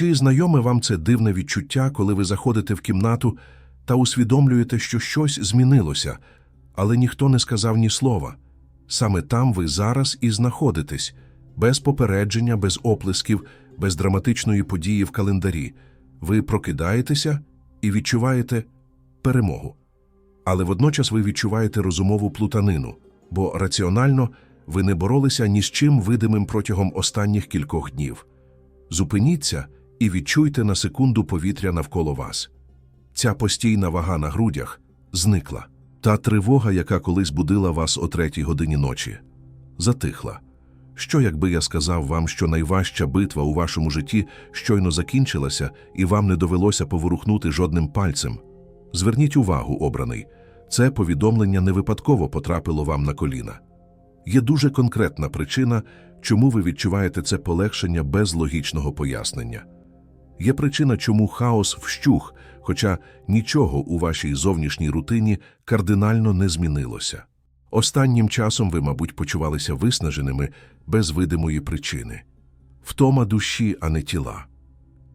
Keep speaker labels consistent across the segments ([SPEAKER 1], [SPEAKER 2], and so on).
[SPEAKER 1] Чи знайоме вам це дивне відчуття, коли ви заходите в кімнату та усвідомлюєте, що щось змінилося, але ніхто не сказав ні слова? Саме там ви зараз і знаходитесь, без попередження, без оплесків, без драматичної події в календарі. Ви прокидаєтеся і відчуваєте перемогу. Але водночас ви відчуваєте розумову плутанину, бо раціонально ви не боролися ні з чим видимим протягом останніх кількох днів. Зупиніться і відчуйте на секунду повітря навколо вас. Ця постійна вага на грудях зникла. Та тривога, яка колись будила вас о третій годині ночі, затихла. Що, якби я сказав вам, що найважча битва у вашому житті щойно закінчилася, і вам не довелося поворухнути жодним пальцем? Зверніть увагу, обраний, це повідомлення не випадково потрапило вам на коліна. Є дуже конкретна причина, чому ви відчуваєте це полегшення без логічного пояснення. Є причина, чому хаос вщух, хоча нічого у вашій зовнішній рутині кардинально не змінилося. Останнім часом ви, мабуть, почувалися виснаженими без видимої причини. Втома душі, а не тіла.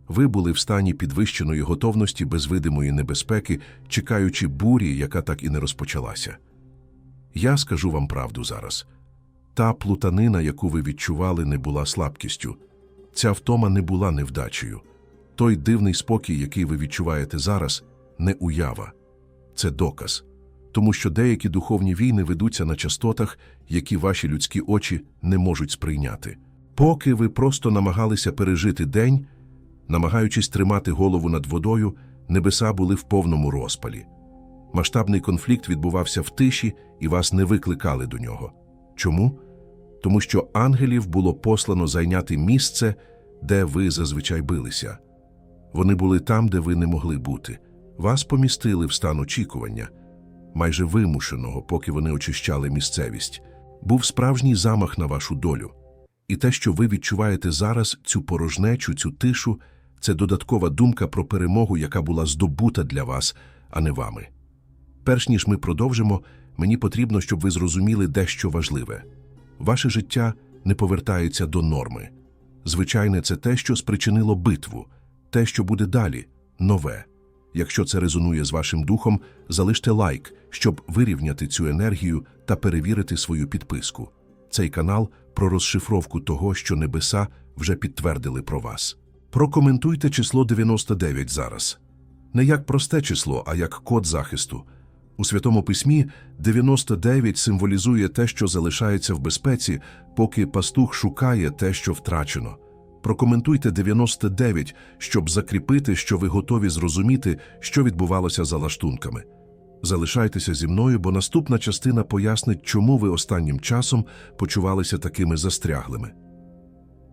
[SPEAKER 1] Ви були в стані підвищеної готовності без видимої небезпеки, чекаючи бурі, яка так і не розпочалася. Я скажу вам правду зараз. Та плутанина, яку ви відчували, не була слабкістю. Ця втома не була невдачею. Той дивний спокій, який ви відчуваєте зараз, не уява. Це доказ. Тому що деякі духовні війни ведуться на частотах, які ваші людські очі не можуть сприйняти. Поки ви просто намагалися пережити день, намагаючись тримати голову над водою, небеса були в повному розпалі. Масштабний конфлікт відбувався в тиші, і вас не викликали до нього. Чому? Тому що ангелів було послано зайняти місце, де ви зазвичай билися. Вони були там, де ви не могли бути. Вас помістили в стан очікування, майже вимушеного, поки вони очищали місцевість. Був справжній замах на вашу долю. І те, що ви відчуваєте зараз, цю порожнечу, цю тишу, це додаткова думка про перемогу, яка була здобута для вас, а не вами. Перш ніж ми продовжимо, мені потрібно, щоб ви зрозуміли дещо важливе. Ваше життя не повертається до норми. Звичайне, це те, що спричинило битву, те, що буде далі, нове. Якщо це резонує з вашим духом, залиште лайк, щоб вирівняти цю енергію та перевірити свою підписку. Цей канал про розшифровку того, що небеса вже підтвердили про вас. Прокоментуйте число 99 зараз. Не як просте число, а як код захисту. У Святому Письмі 99 символізує те, що залишається в безпеці, поки пастух шукає те, що втрачено. Прокоментуйте 99, щоб закріпити, що ви готові зрозуміти, що відбувалося за лаштунками. Залишайтеся зі мною, бо наступна частина пояснить, чому ви останнім часом почувалися такими застряглими.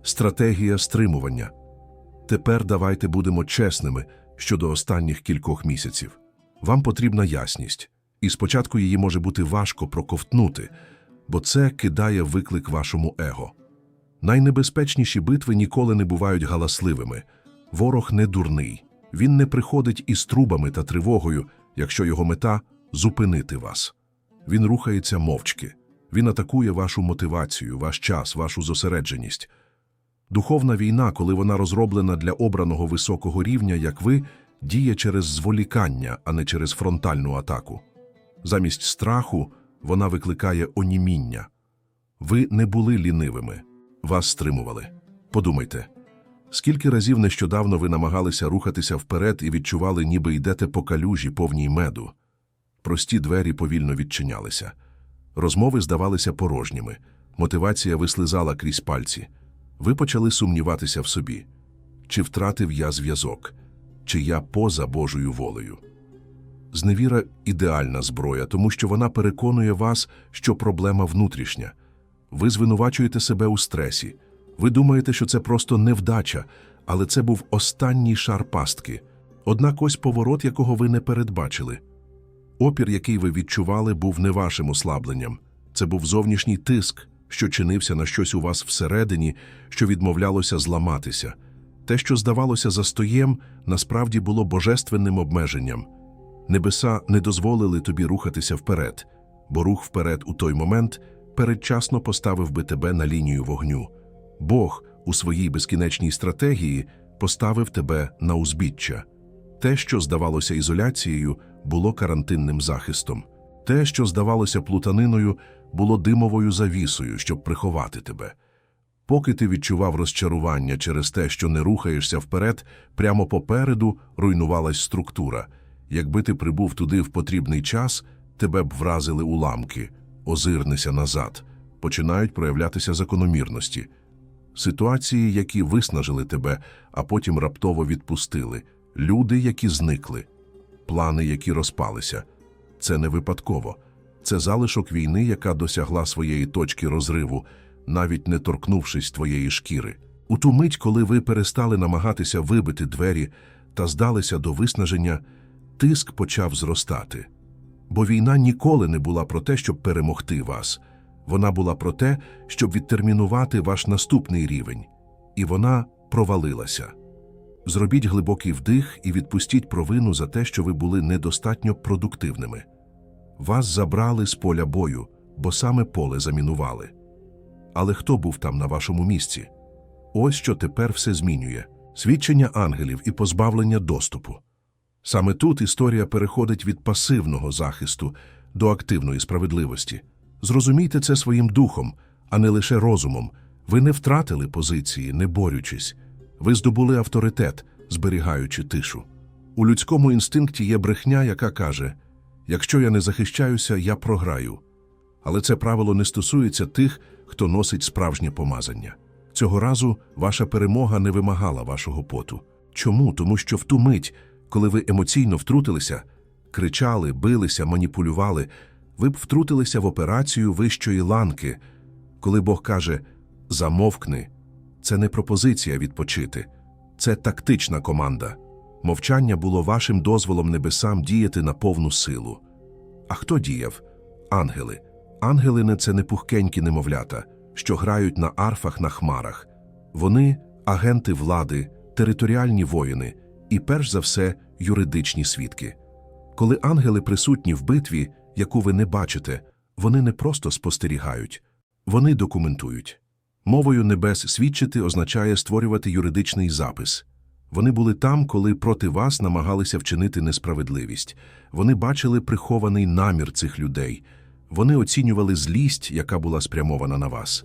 [SPEAKER 1] Стратегія стримування. Тепер давайте будемо чесними щодо останніх кількох місяців. Вам потрібна ясність, і спочатку її може бути важко проковтнути, бо це кидає виклик вашому его. Найнебезпечніші битви ніколи не бувають галасливими. Ворог не дурний, він не приходить із трубами та тривогою, якщо його мета зупинити вас. Він рухається мовчки, він атакує вашу мотивацію, ваш час, вашу зосередженість. Духовна війна, коли вона розроблена для обраного високого рівня, як ви, діє через зволікання, а не через фронтальну атаку. Замість страху вона викликає оніміння. Ви не були лінивими, вас стримували. Подумайте, скільки разів нещодавно ви намагалися рухатися вперед і відчували, ніби йдете по калюжі повній меду. Прості двері повільно відчинялися. Розмови здавалися порожніми, мотивація вислизала крізь пальці. Ви почали сумніватися в собі. Чи втратив я зв'язок, чи я поза Божою волею? Зневіра ідеальна зброя, тому що вона переконує вас, що проблема внутрішня. Ви звинувачуєте себе у стресі. Ви думаєте, що це просто невдача, але це був останній шар пастки. Однак ось поворот, якого ви не передбачили. Опір, який ви відчували, був не вашим ослабленням. Це був зовнішній тиск, що чинився на щось у вас всередині, що відмовлялося зламатися. Те, що здавалося застоєм, насправді було божественним обмеженням. Небеса не дозволили тобі рухатися вперед, бо рух вперед у той момент передчасно поставив би тебе на лінію вогню. Бог у своїй безкінечній стратегії поставив тебе на узбіччя. Те, що здавалося ізоляцією, було карантинним захистом. Те, що здавалося плутаниною, було димовою завісою, щоб приховати тебе. Поки ти відчував розчарування через те, що не рухаєшся вперед, прямо попереду руйнувалась структура. Якби ти прибув туди в потрібний час, тебе б вразили уламки, озирнися назад, починають проявлятися закономірності. Ситуації, які виснажили тебе, а потім раптово відпустили, люди, які зникли, плани, які розпалися. Це не випадково. Це залишок війни, яка досягла своєї точки розриву, навіть не торкнувшись твоєї шкіри. У ту мить, коли ви перестали намагатися вибити двері та здалися до виснаження, тиск почав зростати. Бо війна ніколи не була про те, щоб перемогти вас. Вона була про те, щоб відтермінувати ваш наступний рівень. І вона провалилася. Зробіть глибокий вдих і відпустіть провину за те, що ви були недостатньо продуктивними. Вас забрали з поля бою, бо саме поле замінували. Але хто був там на вашому місці? Ось що тепер все змінює свідчення ангелів і позбавлення доступу. Саме тут історія переходить від пасивного захисту до активної справедливості. Зрозумійте це своїм духом, а не лише розумом. Ви не втратили позиції, не борючись. Ви здобули авторитет, зберігаючи тишу. У людському інстинкті є брехня, яка каже: якщо я не захищаюся, я програю. Але це правило не стосується тих, хто носить справжнє помазання. Цього разу ваша перемога не вимагала вашого поту. Чому? Тому що в ту мить, коли ви емоційно втрутилися, кричали, билися, маніпулювали, ви б втрутилися в операцію вищої ланки. Коли Бог каже замовкни, це не пропозиція відпочити, це тактична команда. Мовчання було вашим дозволом небесам діяти на повну силу. А хто діяв? Ангели. Ангели це не пухкенькі немовлята, що грають на арфах на хмарах. Вони агенти влади, територіальні воїни і, перш за все, юридичні свідки. Коли ангели присутні в битві, яку ви не бачите, вони не просто спостерігають, вони документують. Мовою небес свідчити означає створювати юридичний запис. Вони були там, коли проти вас намагалися вчинити несправедливість. Вони бачили прихований намір цих людей. Вони оцінювали злість, яка була спрямована на вас.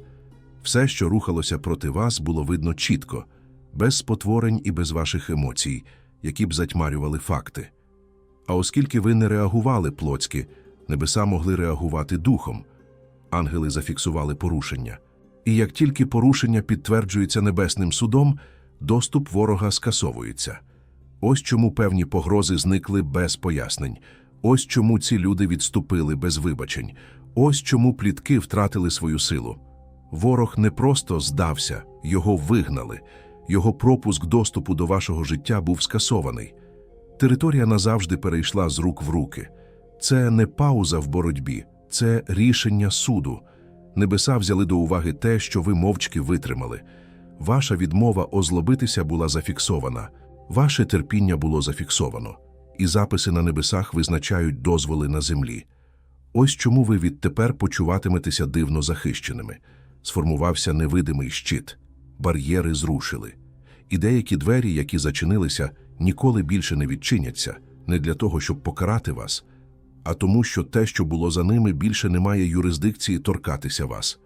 [SPEAKER 1] Все, що рухалося проти вас, було видно чітко, без спотворень і без ваших емоцій, які б затьмарювали факти. А оскільки ви не реагували плотськи, небеса могли реагувати духом. Ангели зафіксували порушення. І як тільки порушення підтверджується небесним судом, доступ ворога скасовується. Ось чому певні погрози зникли без пояснень. Ось чому ці люди відступили без вибачень. Ось чому плітки втратили свою силу. Ворог не просто здався, його вигнали. Його пропуск доступу до вашого життя був скасований. Територія назавжди перейшла з рук в руки. Це не пауза в боротьбі, це рішення суду. Небеса взяли до уваги те, що ви мовчки витримали. Ваша відмова озлобитися була зафіксована, ваше терпіння було зафіксовано, і записи на небесах визначають дозволи на землі. Ось чому ви відтепер почуватиметеся дивно захищеними. Сформувався невидимий щит, бар'єри зрушили. І деякі двері, які зачинилися, ніколи більше не відчиняться, не для того, щоб покарати вас, а тому, що те, що було за ними, більше не має юрисдикції торкатися вас.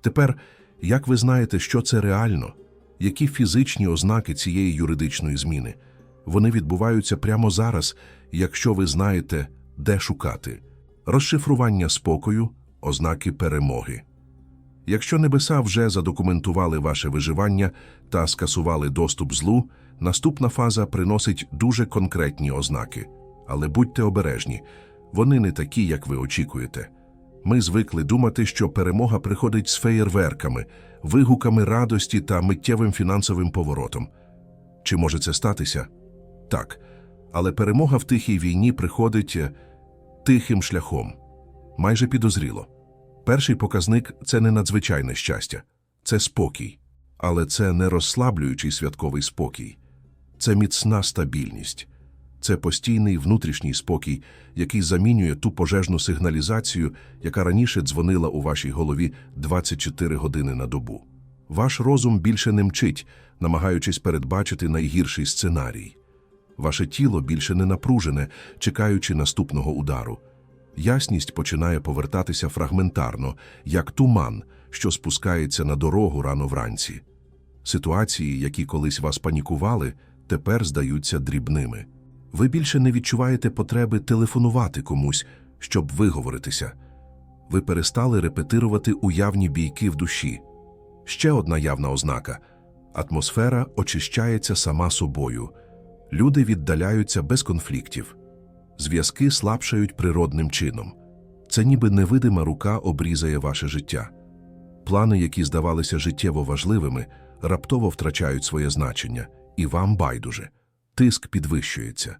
[SPEAKER 1] Тепер, як ви знаєте, що це реально, які фізичні ознаки цієї юридичної зміни? Вони відбуваються прямо зараз, якщо ви знаєте, де шукати розшифрування спокою, ознаки перемоги. Якщо небеса вже задокументували ваше виживання та скасували доступ злу, наступна фаза приносить дуже конкретні ознаки. Але будьте обережні, вони не такі, як ви очікуєте. Ми звикли думати, що перемога приходить з феєрверками, вигуками радості та миттєвим фінансовим поворотом. Чи може це статися? Так. Але перемога в тихій війні приходить е, тихим шляхом, майже підозріло. Перший показник це не надзвичайне щастя, це спокій. Але це не розслаблюючий святковий спокій, це міцна стабільність, це постійний внутрішній спокій, який замінює ту пожежну сигналізацію, яка раніше дзвонила у вашій голові 24 години на добу. Ваш розум більше не мчить, намагаючись передбачити найгірший сценарій. Ваше тіло більше не напружене, чекаючи наступного удару. Ясність починає повертатися фрагментарно, як туман, що спускається на дорогу рано вранці. Ситуації, які колись вас панікували, тепер здаються дрібними. Ви більше не відчуваєте потреби телефонувати комусь, щоб виговоритися. Ви перестали репетирувати уявні бійки в душі. Ще одна явна ознака атмосфера очищається сама собою. Люди віддаляються без конфліктів. Зв'язки слабшають природним чином. Це ніби невидима рука обрізає ваше життя. Плани, які здавалися життєво важливими, раптово втрачають своє значення, і вам байдуже. Тиск підвищується.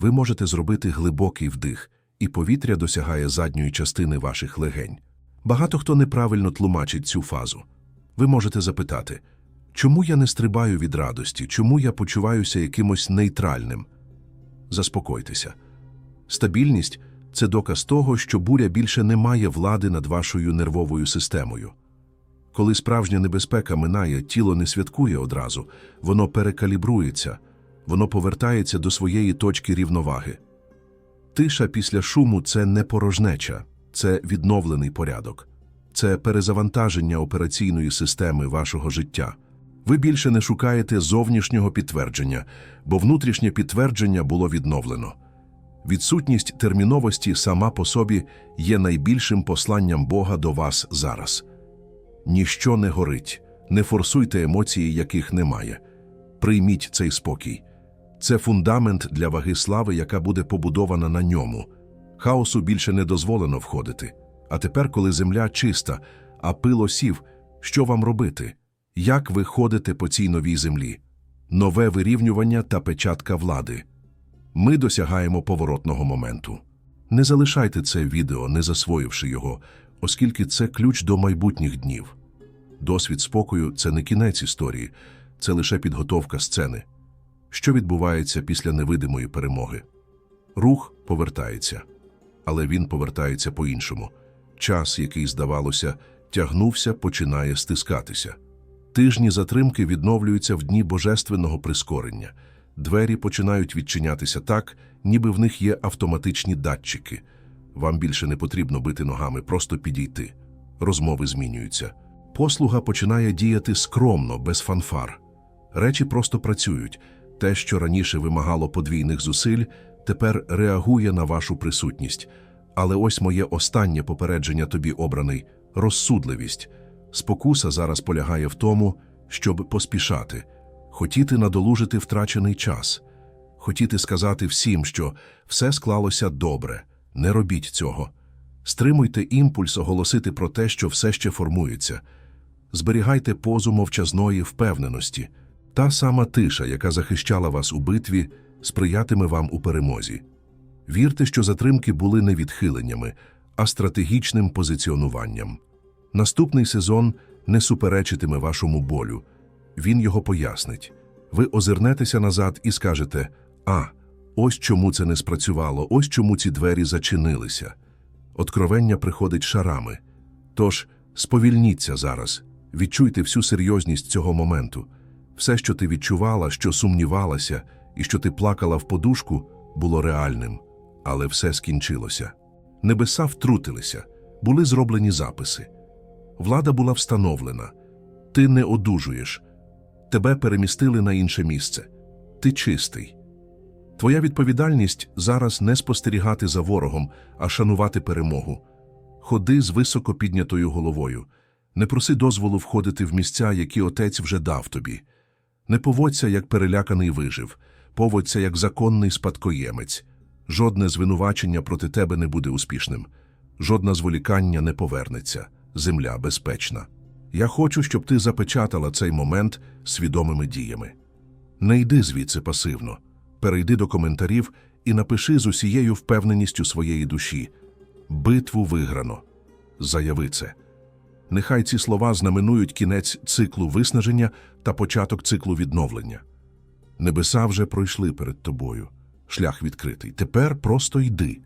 [SPEAKER 1] Ви можете зробити глибокий вдих, і повітря досягає задньої частини ваших легень. Багато хто неправильно тлумачить цю фазу. Ви можете запитати, чому я не стрибаю від радості, чому я почуваюся якимось нейтральним? Заспокойтеся. Стабільність це доказ того, що буря більше не має влади над вашою нервовою системою. Коли справжня небезпека минає, тіло не святкує одразу, воно перекалібрується, воно повертається до своєї точки рівноваги. Тиша після шуму це не порожнеча, це відновлений порядок, це перезавантаження операційної системи вашого життя. Ви більше не шукаєте зовнішнього підтвердження, бо внутрішнє підтвердження було відновлено. Відсутність терміновості сама по собі є найбільшим посланням Бога до вас зараз. Ніщо не горить, не форсуйте емоції, яких немає. Прийміть цей спокій. Це фундамент для ваги слави, яка буде побудована на ньому. Хаосу більше не дозволено входити. А тепер, коли земля чиста, а пил осів, що вам робити? Як ви ходите по цій новій землі? Нове вирівнювання та печатка влади. Ми досягаємо поворотного моменту. Не залишайте це відео, не засвоївши його, оскільки це ключ до майбутніх днів. Досвід спокою це не кінець історії, це лише підготовка сцени. Що відбувається після невидимої перемоги? Рух повертається, але він повертається по-іншому. Час, який, здавалося, тягнувся, починає стискатися. Тижні затримки відновлюються в дні божественного прискорення. Двері починають відчинятися так, ніби в них є автоматичні датчики. Вам більше не потрібно бити ногами, просто підійти. Розмови змінюються. Послуга починає діяти скромно, без фанфар. Речі просто працюють. Те, що раніше вимагало подвійних зусиль, тепер реагує на вашу присутність. Але ось моє останнє попередження тобі обраний розсудливість. Спокуса зараз полягає в тому, щоб поспішати, хотіти надолужити втрачений час, хотіти сказати всім, що все склалося добре, не робіть цього. Стримуйте імпульс оголосити про те, що все ще формується. Зберігайте позу мовчазної впевненості. Та сама тиша, яка захищала вас у битві, сприятиме вам у перемозі. Вірте, що затримки були не відхиленнями, а стратегічним позиціонуванням. Наступний сезон не суперечитиме вашому болю. Він його пояснить. Ви озирнетеся назад і скажете: А, ось чому це не спрацювало, ось чому ці двері зачинилися. Откровення приходить шарами. Тож сповільніться зараз, відчуйте всю серйозність цього моменту. Все, що ти відчувала, що сумнівалася, і що ти плакала в подушку, було реальним, але все скінчилося. Небеса втрутилися, були зроблені записи. Влада була встановлена. Ти не одужуєш. Тебе перемістили на інше місце. Ти чистий. Твоя відповідальність зараз не спостерігати за ворогом, а шанувати перемогу. Ходи з високо піднятою головою. Не проси дозволу входити в місця, які отець вже дав тобі. Не поводься, як переляканий вижив, поводься, як законний спадкоємець. Жодне звинувачення проти тебе не буде успішним. Жодне зволікання не повернеться. Земля безпечна. Я хочу, щоб ти запечатала цей момент свідомими діями. Не йди звідси пасивно. Перейди до коментарів і напиши з усією впевненістю своєї душі. Битву виграно. Заяви це. Нехай ці слова знаменують кінець циклу виснаження та початок циклу відновлення. Небеса вже пройшли перед тобою. Шлях відкритий. Тепер просто йди.